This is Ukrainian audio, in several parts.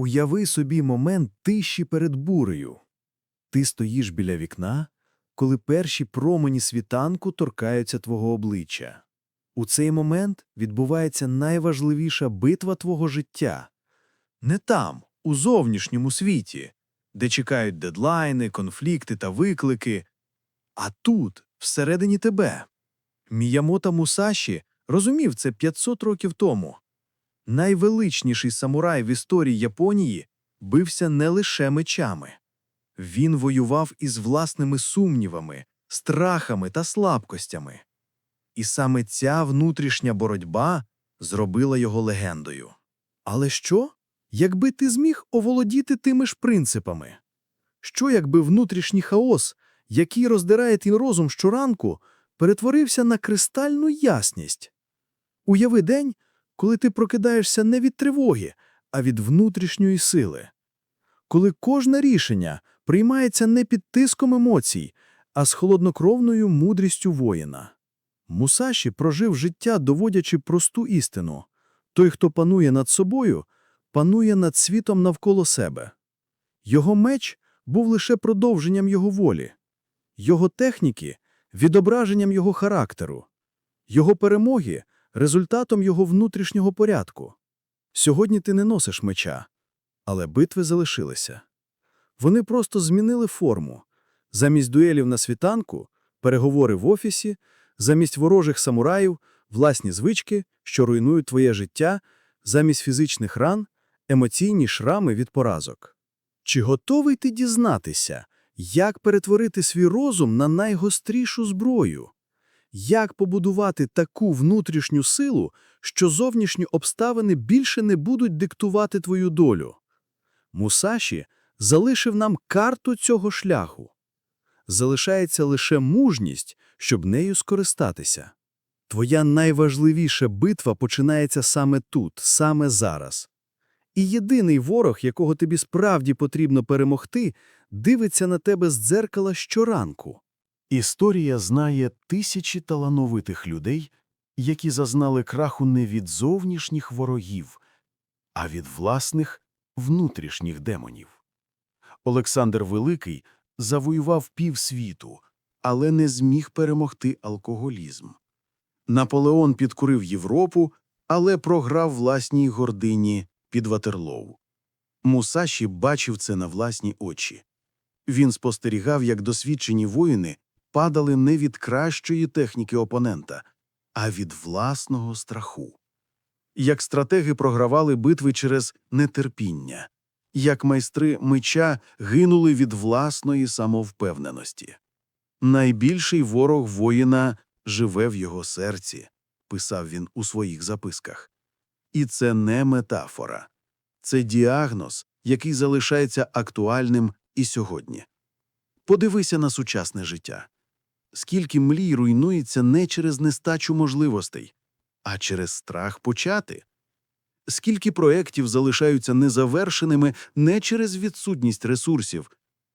Уяви собі момент тиші перед бурею. Ти стоїш біля вікна, коли перші промені світанку торкаються твого обличчя. У цей момент відбувається найважливіша битва твого життя. Не там, у зовнішньому світі, де чекають дедлайни, конфлікти та виклики, а тут, всередині тебе. Міямото Мусаші розумів це 500 років тому. Найвеличніший самурай в історії Японії бився не лише мечами. Він воював із власними сумнівами, страхами та слабкостями. І саме ця внутрішня боротьба зробила його легендою. Але що, якби ти зміг оволодіти тими ж принципами? Що, якби внутрішній хаос, який роздирає твій розум щоранку, перетворився на кристальну ясність? Уяви день, коли ти прокидаєшся не від тривоги, а від внутрішньої сили. Коли кожне рішення приймається не під тиском емоцій, а з холоднокровною мудрістю воїна. Мусаші прожив життя, доводячи просту істину. Той, хто панує над собою, панує над світом навколо себе. Його меч був лише продовженням його волі, його техніки – відображенням його характеру, його перемоги – результатом його внутрішнього порядку. Сьогодні ти не носиш меча, але битви залишилися. Вони просто змінили форму. Замість дуелів на світанку – переговори в офісі, замість ворожих самураїв – власні звички, що руйнують твоє життя, замість фізичних ран – емоційні шрами від поразок. Чи готовий ти дізнатися, як перетворити свій розум на найгострішу зброю? Як побудувати таку внутрішню силу, що зовнішні обставини більше не будуть диктувати твою долю? Мусаші залишив нам карту цього шляху. Залишається лише мужність, щоб нею скористатися. Твоя найважливіша битва починається саме тут, саме зараз. І єдиний ворог, якого тобі справді потрібно перемогти, дивиться на тебе з дзеркала щоранку. Історія знає тисячі талановитих людей, які зазнали краху не від зовнішніх ворогів, а від власних внутрішніх демонів. Олександр Великий завоював півсвіту, але не зміг перемогти алкоголізм. Наполеон підкурив Європу, але програв власній гордині під Ватерлоу. Мусаші бачив це на власні очі. Він спостерігав, як досвідчені воїни падали не від кращої техніки опонента, а від власного страху. Як стратеги програвали битви через нетерпіння, як майстри меча гинули від власної самовпевненості. Найбільший ворог воїна живе в його серці, писав він у своїх записках. І це не метафора, це діагноз, який залишається актуальним і сьогодні. Подивися на сучасне життя. Скільки млій руйнується не через нестачу можливостей, а через страх почати. Скільки проєктів залишаються незавершеними не через відсутність ресурсів,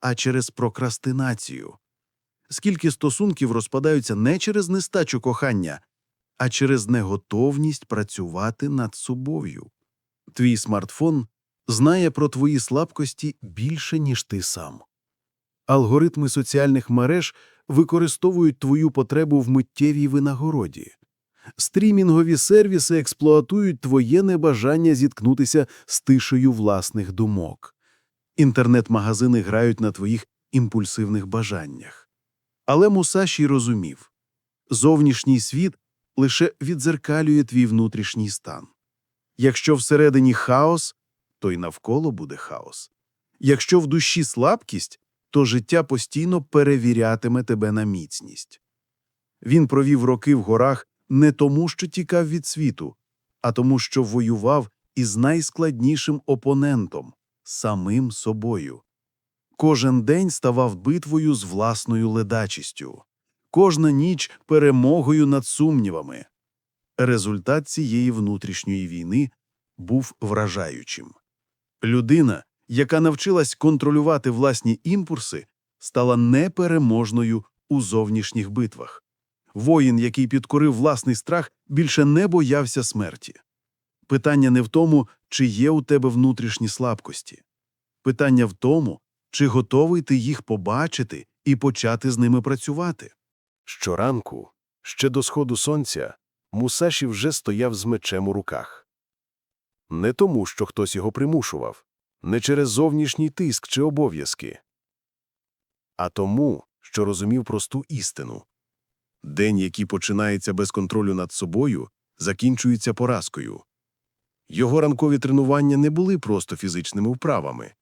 а через прокрастинацію. Скільки стосунків розпадаються не через нестачу кохання, а через неготовність працювати над собою. Твій смартфон знає про твої слабкості більше, ніж ти сам. Алгоритми соціальних мереж використовують твою потребу в миттєвій винагороді. Стрімінгові сервіси експлуатують твоє небажання зіткнутися з тишею власних думок. Інтернет-магазини грають на твоїх імпульсивних бажаннях. Але Мусаші розумів зовнішній світ лише відзеркалює твій внутрішній стан. Якщо всередині хаос, то й навколо буде хаос. Якщо в душі слабкість, то життя постійно перевірятиме тебе на міцність. Він провів роки в горах не тому, що тікав від світу, а тому, що воював із найскладнішим опонентом самим собою. Кожен день ставав битвою з власною ледачістю, кожна ніч перемогою над сумнівами. Результат цієї внутрішньої війни був вражаючим. Людина, яка навчилась контролювати власні імпульси, стала непереможною у зовнішніх битвах. Воїн, який підкорив власний страх, більше не боявся смерті. Питання не в тому, чи є у тебе внутрішні слабкості. Питання в тому, чи готовий ти їх побачити і почати з ними працювати. Щоранку, ще до сходу сонця, Мусаші вже стояв з мечем у руках. Не тому, що хтось його примушував, не через зовнішній тиск чи обов'язки, а тому, що розумів просту істину. День, який починається без контролю над собою, закінчується поразкою. Його ранкові тренування не були просто фізичними вправами.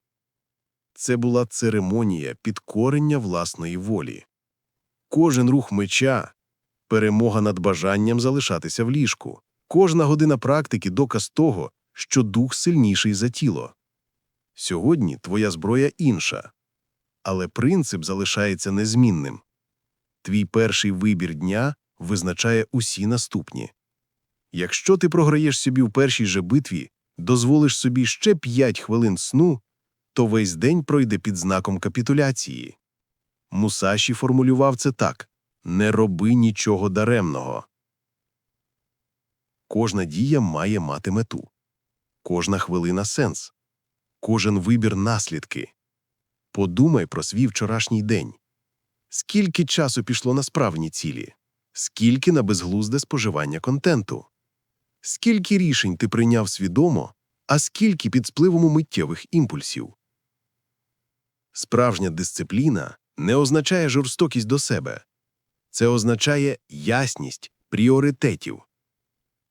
Це була церемонія підкорення власної волі. Кожен рух меча – перемога над бажанням залишатися в ліжку. Кожна година практики – доказ того, що дух сильніший за тіло. Сьогодні твоя зброя інша, але принцип залишається незмінним. Твій перший вибір дня визначає усі наступні. Якщо ти програєш собі в першій же битві, дозволиш собі ще 5 хвилин сну, то весь день пройде під знаком капітуляції. Мусаші формулював це так не роби нічого даремного. Кожна дія має мати мету, кожна хвилина сенс, кожен вибір наслідки. Подумай про свій вчорашній день. Скільки часу пішло на справні цілі? Скільки на безглузде споживання контенту? Скільки рішень ти прийняв свідомо, а скільки під спливом миттєвих імпульсів? Справжня дисципліна не означає жорстокість до себе. Це означає ясність пріоритетів.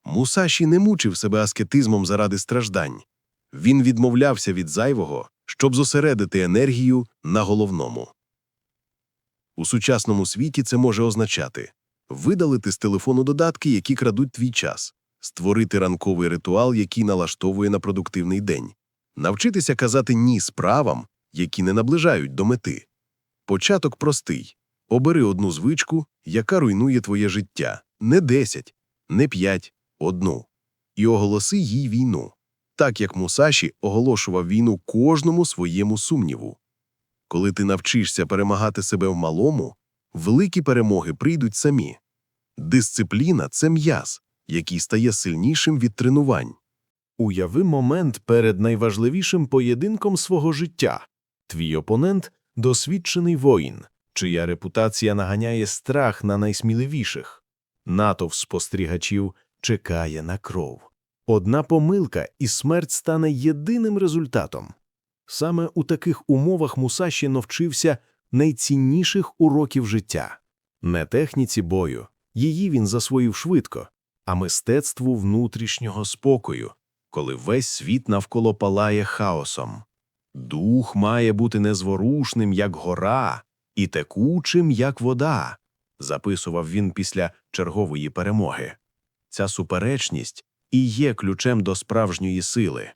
Мусаші не мучив себе аскетизмом заради страждань. Він відмовлявся від зайвого, щоб зосередити енергію на головному. У сучасному світі це може означати видалити з телефону додатки, які крадуть твій час, створити ранковий ритуал, який налаштовує на продуктивний день, навчитися казати ні справам, які не наближають до мети. Початок простий обери одну звичку, яка руйнує твоє життя, не 10, не 5, одну, і оголоси їй війну, так як Мусаші оголошував війну кожному своєму сумніву. Коли ти навчишся перемагати себе в малому, великі перемоги прийдуть самі. Дисципліна це м'яз, який стає сильнішим від тренувань. Уяви момент перед найважливішим поєдинком свого життя. Твій опонент – досвідчений воїн, чия репутація наганяє страх на найсміливіших. Натовп спостерігачів чекає на кров. Одна помилка, і смерть стане єдиним результатом. Саме у таких умовах Мусаші навчився найцінніших уроків життя. Не техніці бою, її він засвоїв швидко, а мистецтву внутрішнього спокою, коли весь світ навколо палає хаосом. Дух має бути незворушним, як гора, і текучим, як вода, записував він після чергової перемоги. Ця суперечність і є ключем до справжньої сили.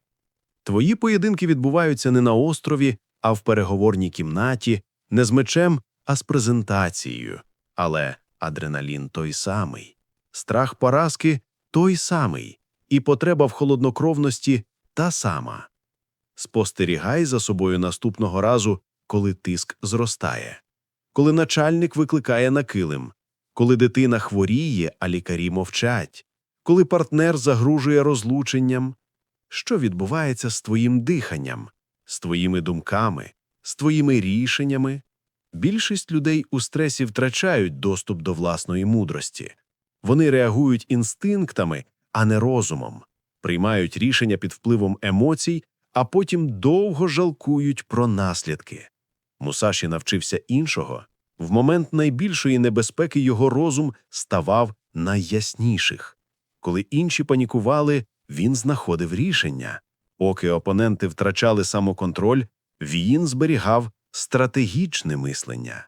Твої поєдинки відбуваються не на острові, а в переговорній кімнаті, не з мечем, а з презентацією. Але адреналін той самий, страх поразки той самий, і потреба в холоднокровності та сама. Спостерігай за собою наступного разу, коли тиск зростає, коли начальник викликає на килим, коли дитина хворіє, а лікарі мовчать, коли партнер загружує розлученням. Що відбувається з твоїм диханням, з твоїми думками, з твоїми рішеннями? Більшість людей у стресі втрачають доступ до власної мудрості. Вони реагують інстинктами, а не розумом, приймають рішення під впливом емоцій, а потім довго жалкують про наслідки. Мусаші навчився іншого. В момент найбільшої небезпеки його розум ставав найясніших. Коли інші панікували, він знаходив рішення. Поки опоненти втрачали самоконтроль, він зберігав стратегічне мислення.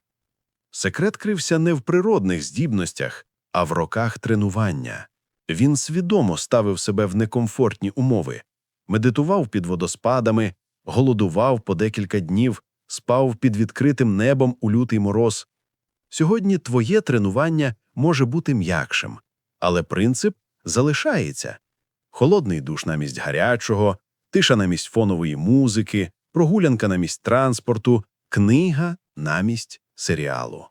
Секрет крився не в природних здібностях, а в роках тренування. Він свідомо ставив себе в некомфортні умови, медитував під водоспадами, голодував по декілька днів, спав під відкритим небом у лютий мороз. Сьогодні твоє тренування може бути м'якшим, але принцип залишається холодний душ намість гарячого, тиша намість фонової музики, прогулянка намість транспорту, книга намість серіалу.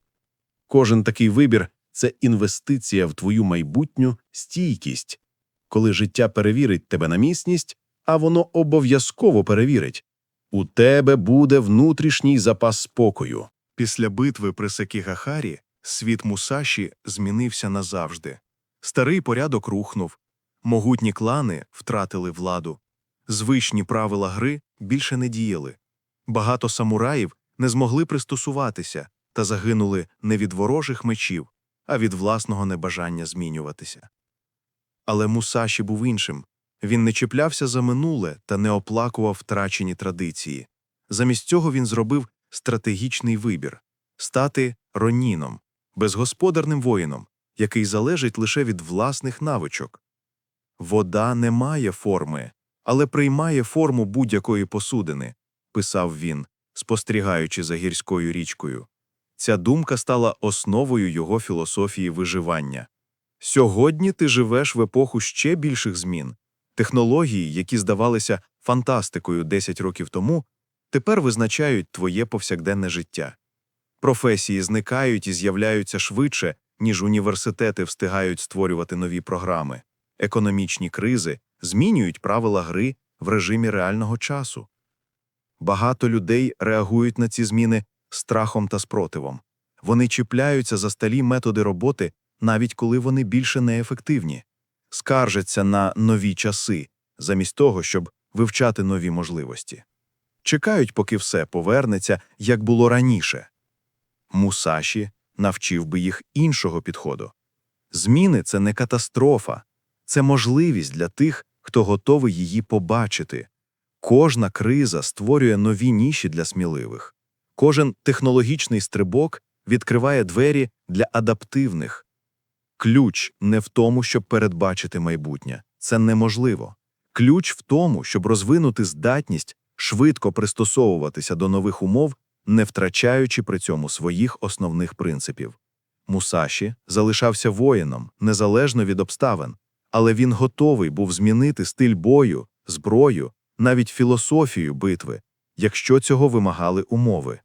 Кожен такий вибір це інвестиція в твою майбутню стійкість. Коли життя перевірить тебе на міцність, а воно обов'язково перевірить. У тебе буде внутрішній запас спокою. Після битви при Секігахарі світ Мусаші змінився назавжди. Старий порядок рухнув, могутні клани втратили владу, звичні правила гри більше не діяли. Багато самураїв не змогли пристосуватися та загинули не від ворожих мечів, а від власного небажання змінюватися. Але Мусаші був іншим. Він не чіплявся за минуле та не оплакував втрачені традиції. Замість цього він зробив стратегічний вибір стати роніном, безгосподарним воїном, який залежить лише від власних навичок. Вода не має форми, але приймає форму будь-якої посудини, писав він, спостерігаючи за гірською річкою. Ця думка стала основою його філософії виживання. Сьогодні ти живеш в епоху ще більших змін. Технології, які здавалися фантастикою 10 років тому, тепер визначають твоє повсякденне життя. Професії зникають і з'являються швидше, ніж університети встигають створювати нові програми. Економічні кризи змінюють правила гри в режимі реального часу. Багато людей реагують на ці зміни страхом та спротивом. Вони чіпляються за сталі методи роботи, навіть коли вони більше неефективні, скаржаться на нові часи, замість того, щоб вивчати нові можливості. Чекають, поки все повернеться, як було раніше. Мусаші навчив би їх іншого підходу. Зміни це не катастрофа, це можливість для тих, хто готовий її побачити. Кожна криза створює нові ніші для сміливих. Кожен технологічний стрибок відкриває двері для адаптивних. Ключ не в тому, щоб передбачити майбутнє. Це неможливо. Ключ в тому, щоб розвинути здатність швидко пристосовуватися до нових умов, не втрачаючи при цьому своїх основних принципів. Мусаші залишався воїном, незалежно від обставин, але він готовий був змінити стиль бою, зброю, навіть філософію битви, якщо цього вимагали умови.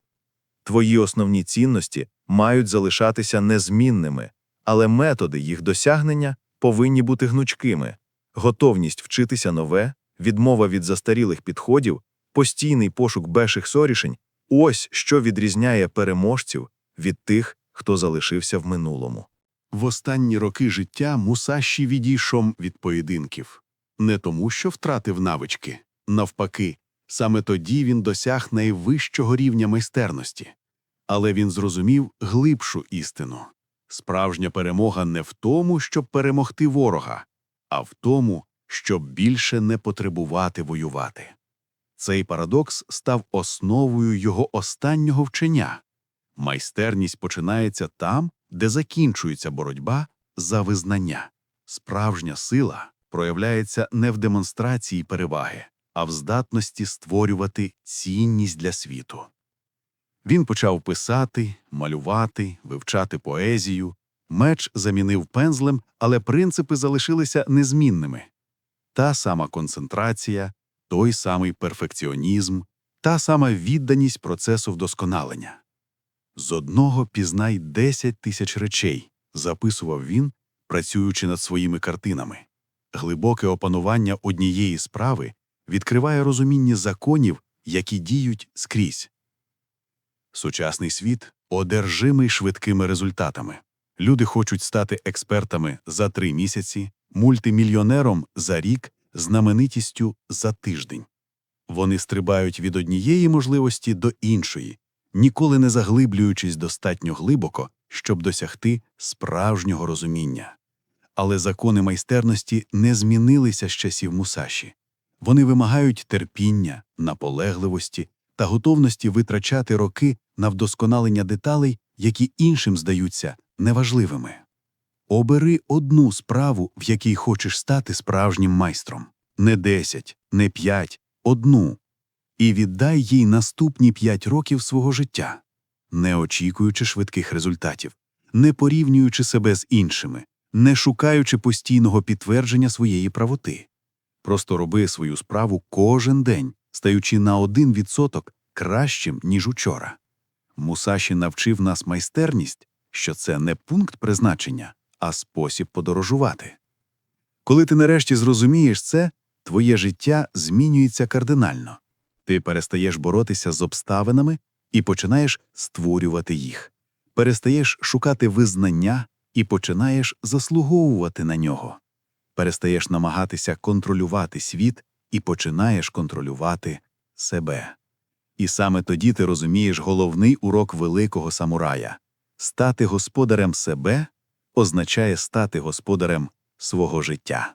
Твої основні цінності мають залишатися незмінними, але методи їх досягнення повинні бути гнучкими. Готовність вчитися нове, відмова від застарілих підходів, постійний пошук беших сорішень – ось що відрізняє переможців від тих, хто залишився в минулому. В останні роки життя Мусаші відійшов від поєдинків. Не тому, що втратив навички. Навпаки, саме тоді він досяг найвищого рівня майстерності. Але він зрозумів глибшу істину. Справжня перемога не в тому, щоб перемогти ворога, а в тому, щоб більше не потребувати воювати. Цей парадокс став основою його останнього вчення. Майстерність починається там, де закінчується боротьба за визнання. Справжня сила проявляється не в демонстрації переваги, а в здатності створювати цінність для світу. Він почав писати, малювати, вивчати поезію. Меч замінив пензлем, але принципи залишилися незмінними. Та сама концентрація, той самий перфекціонізм, та сама відданість процесу вдосконалення. З одного пізнай десять тисяч речей, записував він, працюючи над своїми картинами. Глибоке опанування однієї справи відкриває розуміння законів, які діють скрізь. Сучасний світ одержимий швидкими результатами. Люди хочуть стати експертами за три місяці, мультимільйонером за рік, знаменитістю за тиждень. Вони стрибають від однієї можливості до іншої, ніколи не заглиблюючись достатньо глибоко, щоб досягти справжнього розуміння. Але закони майстерності не змінилися з часів Мусаші. Вони вимагають терпіння, наполегливості та готовності витрачати роки на вдосконалення деталей, які іншим здаються неважливими. Обери одну справу, в якій хочеш стати справжнім майстром. Не десять, не п'ять, одну. І віддай їй наступні п'ять років свого життя, не очікуючи швидких результатів, не порівнюючи себе з іншими, не шукаючи постійного підтвердження своєї правоти. Просто роби свою справу кожен день, стаючи на один відсоток кращим, ніж учора. Мусаші навчив нас майстерність, що це не пункт призначення, а спосіб подорожувати. Коли ти нарешті зрозумієш це, твоє життя змінюється кардинально. Ти перестаєш боротися з обставинами і починаєш створювати їх. Перестаєш шукати визнання і починаєш заслуговувати на нього. Перестаєш намагатися контролювати світ і починаєш контролювати себе. І саме тоді ти розумієш головний урок великого самурая стати господарем себе означає стати господарем свого життя.